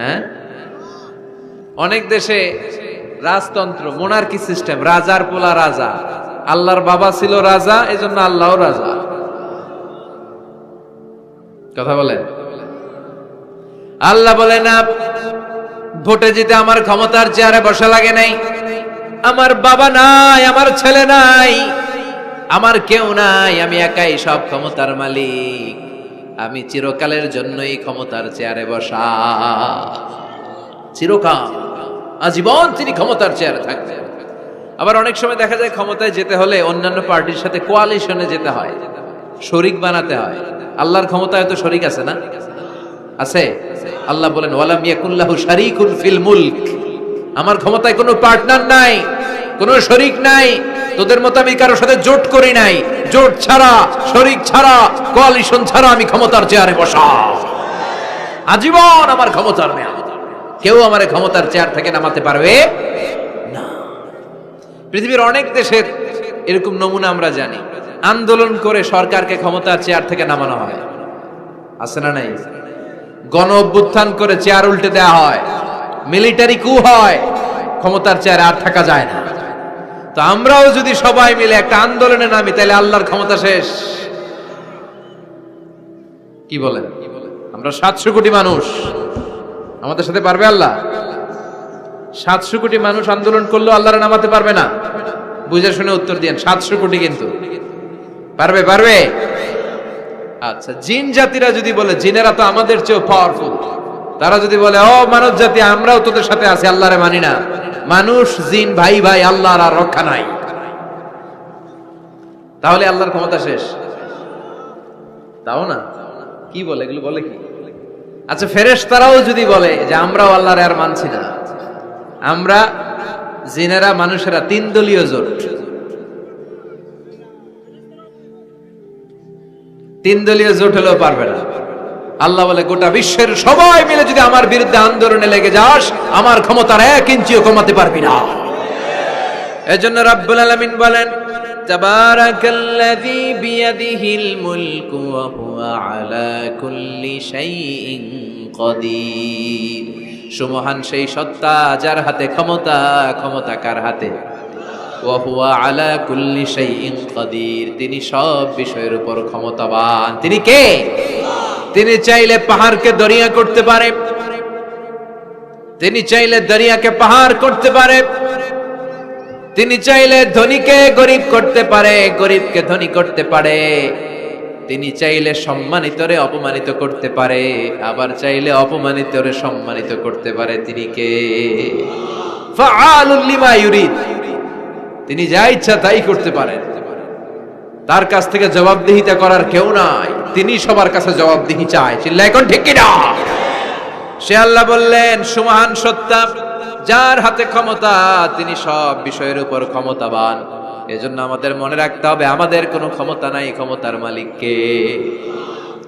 হ্যাঁ? অনেক দেশে রাজতন্ত্র মোনার্কি সিস্টেম রাজার পোলা রাজা। আল্লাহর বাবা ছিল রাজা, এজন্য আল্লাহও রাজা। কথা বলেন? আল্লাহ বলে না ভোটে জিতে আমার ক্ষমতার চেয়ারে বসা লাগে নাই। আমার বাবা নাই, আমার ছেলে নাই, আমার কেউ নাই, আমি একাই সব ক্ষমতার মালিক। আমি চিরকালের জন্যই ক্ষমতার চেয়ারে বসা। চিরকাল। আজীবন তিনি ক্ষমতার চেয়ারে থাকবেন। আবার অনেক সময় দেখা যায় ক্ষমতায় যেতে হলে অন্যান্য পার্টির সাথে কোয়ালিশনে যেতে হয়, শরিক বানাতে হয়। আল্লাহর ক্ষমতায় তো শরিক আছে না? আছে। আল্লাহ বলেন, ওয়ালাম ইয়াকুল্লাহু শারিকুন ফিল মুলক। আমার ক্ষমতায় কোনো পার্টনার নাই। কোনো শরিক নাই। তোদের মতো আমি কারোর সাথে জোট করি নাই। জোট ছাড়া, শরিক ছাড়া কোয়ালিশন ছাড়া আমি ক্ষমতার চেয়ারে বসা। আজীবন আমার ক্ষমতার মেয়া কেউ আমার ক্ষমতার চেয়ার থেকে নামাতে পারবে? না। পৃথিবীর অনেক দেশের এরকম নমুনা আমরা জানি। আন্দোলন করে সরকারকে ক্ষমতার চেয়ার থেকে নামানো হয়। আছে না নাই? গণ অভ্যুত্থান করে চেয়ার উল্টে দেওয়া হয়। মিলিটারি কু হয়। ক্ষমতার চেয়ারে আর থাকা যায় না। তো আমরাও যদি সবাই মিলে একটা আন্দোলনে নামি তাহলে আল্লাহর ক্ষমতা শেষ। কি বলেন? আমরা সাতশো কোটি মানুষ। আমাদের সাথে পারবে আল্লাহ? সাতশো কোটি মানুষ আন্দোলন করলেও আল্লাহর নামাতে পারবে না। বুঝে শুনে উত্তর দিয়েন, সাতশো কোটি কিন্তু। পারবে পারবে? আচ্ছা জিন জাতিরা যদি বলে, জিনেরা তো আমাদের চেয়েও পাওয়ারফুল তারা যদি বলে, ও মানব জাতি, আমরাও তোদের সাথে আছি, আল্লাহরে মানি না। মানুষ, জিন, ভাই ভাই, আল্লাহর আর রক্ষা নাই। তাহলে আল্লাহর ক্ষমতা শেষ? তাও না? কি বলে? এগুলো বলে কি? আচ্ছা ফেরেশ তারাও যদি বলে যে আমরাও আল্লাহর আর মানছি না, আমরা জিনেরা, মানুষেরা তিন দলীয় জোট। তিন দলীয় জোট হলেও পারবে না। আল্লাহ বলে, গোটা বিশ্বের সবাই মিলে যদি আমার বিরুদ্ধে আন্দোলনে লেগে যাস, আমার ক্ষমতার এক ইঞ্চিও কমাতে পারবি না। এজন্য রাব্বুল আলামিন বলেন, তাবারাকাল্লাযী বিয়াদিহিল মুলকু ওয়া হুয়া আলা কুল্লি শাইইন কাদির সুমহান সেই সত্তা যার হাতে ক্ষমতা ক্ষমতা কার হাতে? ওয়া হুয়া আলা কুল্লি শাইইন কাদির তিনি সব বিষয়ের উপর ক্ষমতাবান। তিনি কে? তিনি চাইলে পাহাড়কে দরিয়া করতে পারে। তিনি চাইলে দরিয়াকে পাহাড় করতে পারে। তিনি চাইলে ধনীকে গরিব করতে পারে, গরিবকে ধনী করতে পারে। তিনি চাইলে সম্মানিতরে অপমানিত করতে পারে, আবার চাইলে অপমানিতরে সম্মানিত করতে পারে তিনি কে? তিনি যা ইচ্ছা তাই করতে পারেন। তার কাছ থেকে জবাবদিহিতা করার কেউ নাই। তিনি সবার কাছে জবাবদিহি চায়। চিল্লা এখন ঠিক কিনা? সে আল্লাহ বললেন, সুমহান সত্তা, যার হাতে ক্ষমতা, তিনি সব বিষয়ের উপর ক্ষমতাবান। এজন্য আমাদের মনে রাখতে হবে, আমাদের কোনো ক্ষমতা নাই ক্ষমতার মালিককে।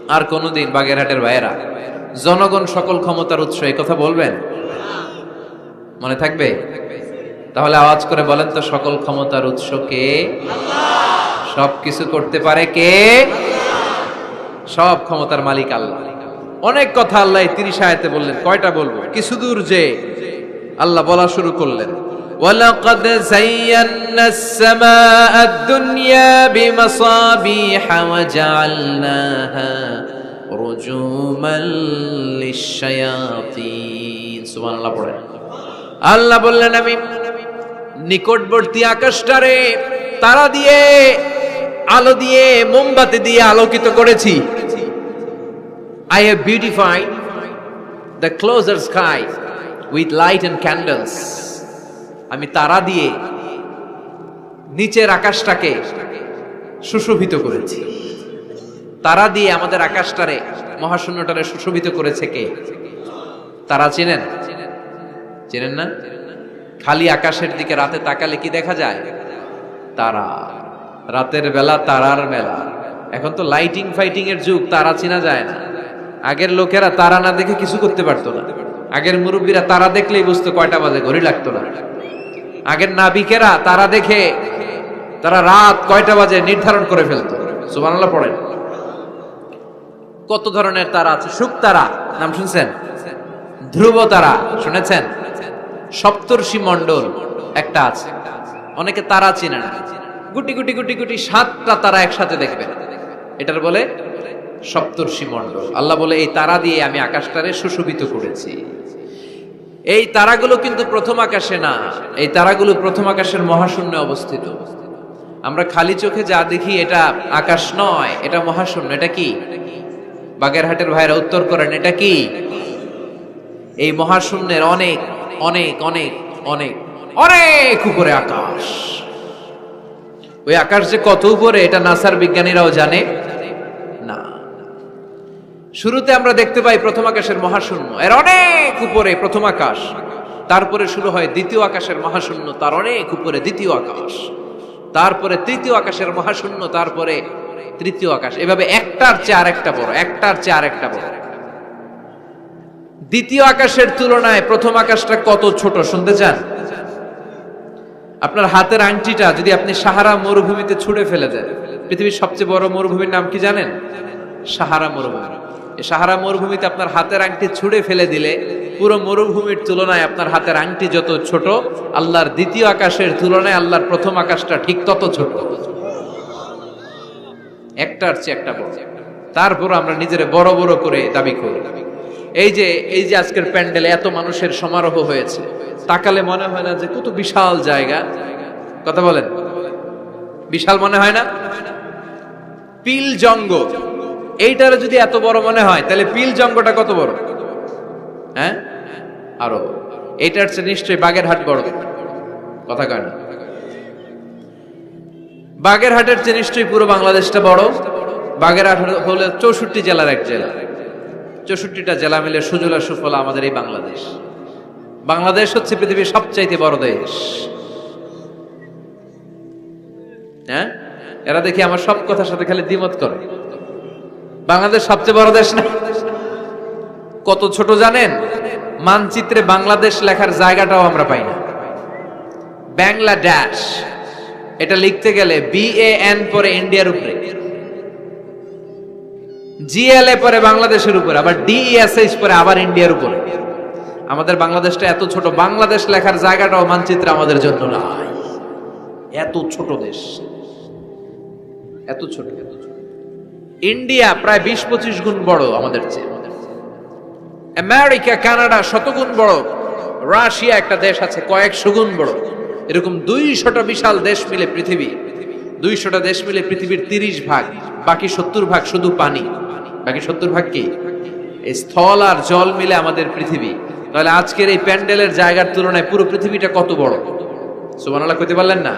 আর কোনোদিন বাগেরহাটের ভাইয়েরা, জনগণ সকল ক্ষমতার উৎস এই কথা বলবেন? মনে থাকবে? তাহলে আওয়াজ করে বলেন তো, সকল ক্ষমতার উৎস কে? সব কিছু করতে পারে কে? সব ক্ষমতার মালিক আল্লাহ অনেক কথা আল্লাহ তিরিশ আয়াতে বললেন কয়টা বলবো কিছু দূর যে আল্লাহ বলা শুরু করলেন ولقد زينا السماء الدنيا بمصابيح وجعلناها رجوما للشياطين سبحان الله পড়েন আল্লাহ বললেন আমি নিকটবর্তী আকাশটারে তারা দিয়ে আলো দিয়ে, মোমবাতি দিয়ে আলোকিত করেছি। I have beautified the closer sky with light and candles আমি তারা দিয়ে নিচের আকাশটাকে সুশোভিত করেছি। তারা দিয়ে আমাদের আকাশটারে, মহাশূন্যটারে সুশোভিত করেছে কে? তারা চেনেন? চেনেন না? খালি আকাশের দিকে রাতে তাকালে কি দেখা যায়? তারা। রাতের বেলা তারার মেলা। এখন তো লাইটিং ফাইটিং এর যুগ, তারা চেনা যায় না। আগের লোকেরা তারা না দেখে কিছু করতে পারতো না। আগের মুরব্বীরা তারা দেখলেই বুঝতো কয়টা বাজে, ঘড়ি লাগতো না। আগের নাবিকেরা তারা দেখে, তারা রাত কয়টা বাজে নির্ধারণ করে ফেলতো। সুবহানাল্লাহ পড়েন। কত ধরনের তারা আছে? সুখ তারা, নাম শুনছেন? ধ্রুব তারা, শুনেছেন? সপ্তর্ষি মণ্ডল একটা আছে। অনেকে তারা চিনে না। গুটি গুটি গুটি গুটি সাতটা তারা একসাথে দেখবেন এটার বলে সপ্তর্ষি মণ্ডল। আল্লাহ বলে, এই তারা দিয়ে আমি আকাশটারে সুশোভিত করেছি। এই তারাগুলো কিন্তু প্রথম আকাশে না। এই তারাগুলো প্রথম আকাশের মহাশূন্যে অবস্থিত। আমরা খালি চোখে যা দেখি, এটা আকাশ নয়, এটা মহাশূন্য। এটা কি? বাগেরহাটের ভাইরা উত্তর করেন, এটা কি? এই মহাশূন্যের অনেক অনেক অনেক অনেক অনেক উপরে আকাশ। ওই আকাশ যে কত উপরে, এটা নাসার বিজ্ঞানীরাও জানে? না। শুরুতে আমরা দেখতে পাই প্রথম আকাশের মহাশূন্য। এর অনেক উপরে প্রথম আকাশ। তারপরে শুরু হয় দ্বিতীয় আকাশের মহাশূন্য, তার অনেক উপরে দ্বিতীয় আকাশ। তারপরে তৃতীয় আকাশের মহাশূন্য, তারপরে তৃতীয় আকাশ। এভাবে একটার চেয়ে আরেকটা বড়, একটার চেয়ে আরেকটা বড়। দ্বিতীয় আকাশের তুলনায় প্রথম আকাশটা কত ছোট, শুনতে চান? আপনার হাতের আংটিটা যদি আপনি সাহারা মরুভূমিতে ছুঁড়ে ফেলে দেন, পৃথিবীর সবচেয়ে বড় মরুভূমির নাম কি জানেন? সাহারা মরুভূমি। এই সাহারা মরুভূমিতে আপনার হাতের আংটি ছুঁড়ে ফেলে দিলে পুরো মরুভূমির তুলনায় আপনার হাতের আংটি যত ছোট, আল্লাহর দ্বিতীয় আকাশের তুলনায় আল্লাহর প্রথম আকাশটা ঠিক তত ছোট। একটার চেয়ে একটা বড়। তারপর আমরা নিজেরা বড় বড় করে দাবি করি। এই যে এই যে আজকের প্যান্ডেলে এত মানুষের সমারোহ হয়েছে, তাকালে মনে হয় না যে কত বিশাল জায়গা। কথা বলেন। বিশাল মনে হয় না? পিল জঙ্গ। এইটার যদি এত বড় মনে হয়, তাহলে পিল জঙ্গটা কত বড়? হ্যাঁ? আরও। এইটার চেয়ে নিশ্চয়ই বাগেরহাট বড়। কথা কয় না। বাগেরহাটের চেয়ে নিশ্চয়ই পুরো বাংলাদেশটা বড়। বাগেরহাট হলে চৌষট্টি জেলার এক জেলা। চৌষট্টিটা জেলা মিলে সুজলা সুফলা আমাদের এই বাংলাদেশ। বাংলাদেশ হচ্ছে পৃথিবীর সবচাইতে বড় দেশ। হ্যাঁ? এরা দেখি আমার সব কথার সাথে খালি দ্বিমত করে। বাংলাদেশ সবচেয়ে বড় দেশ না? কত ছোট জানেন? মানচিত্রে বাংলাদেশ লেখার জায়গাটাও আমরা পাই না। বাংলাদেশ। এটা লিখতে গেলে বি এ এন পরে ইন্ডিয়ার উপরে। জিএলএ পরে বাংলাদেশের উপরে, আবার ডিএসএইচ পরে আবার ইন্ডিয়ার উপরে। আমাদের বাংলাদেশটা এত ছোট, বাংলাদেশ লেখার জায়গাটাও মানচিত্রে আমাদের জন্য নাই। এত ছোট দেশ। এত ছোট ইন্ডিয়া প্রায় বিশ পঁচিশ গুণ বড় আমাদের চেয়ে। আমেরিকা কানাডা শতগুণ বড়। রাশিয়া একটা দেশ আছে কয়েকশো গুণ বড়। এরকম দুইশোটা বিশাল দেশ মিলে পৃথিবী। দুইশোটা দেশ মিলে পৃথিবীর তিরিশ ভাগ, বাকি সত্তর ভাগ শুধু পানি। বাকি সত্তর ভাগ কি? এই স্থল আর জল মিলে আমাদের পৃথিবী। তাহলে আজকের এই প্যান্ডেলের জায়গার তুলনায় পুরো পৃথিবীটা কত বড়? সুবহানাল্লাহ কইতে পারলেন না?